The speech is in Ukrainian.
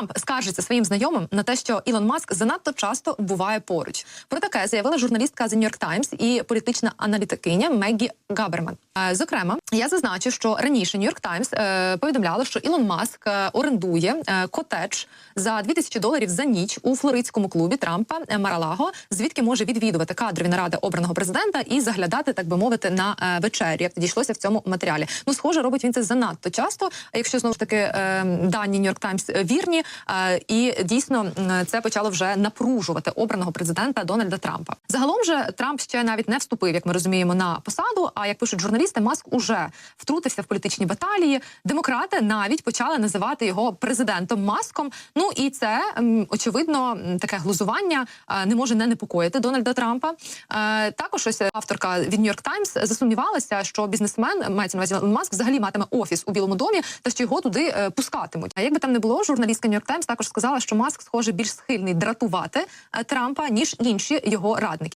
Трамп скаржиться своїм знайомим на те, що Ілон Маск занадто часто буває поруч. Про таке заявила журналістка The New York Times і політична аналітикиня Меггі Габерман. Е, Зокрема, я зазначу, що раніше York Times е, повідомляла, що Ілон Маск е, орендує котедж за 2000 доларів за ніч у флоридському клубі Трампа Маралаго, звідки може відвідувати кадрові наради обраного президента і заглядати, так би мовити, на вечері, як дійшлося в цьому матеріалі. Ну, схоже, робить він це занадто часто. Якщо знову ж таки дані York Times вірні, і дійсно це почало вже напружувати обраного президента Дональда Трампа. Загалом же Трамп ще навіть не вступив, як ми розуміємо, на посаду. А як пишуть журналісти, Маск уже втрутився в політичні баталії. Демократи навіть почали називати його президентом Маском. Ну і це очевидно таке глузування е, не може не непокоїти Дональда Трампа. Е, Також ось авторка від York Times засумнівалася, що бізнесмен мається на увазі Маск взагалі матиме офіс у Білому домі, та що його туди е, пускатимуть. А як би там не було, журналістка York Times також сказала, що Маск схоже більш схильний дратувати Трампа ніж інші його радники.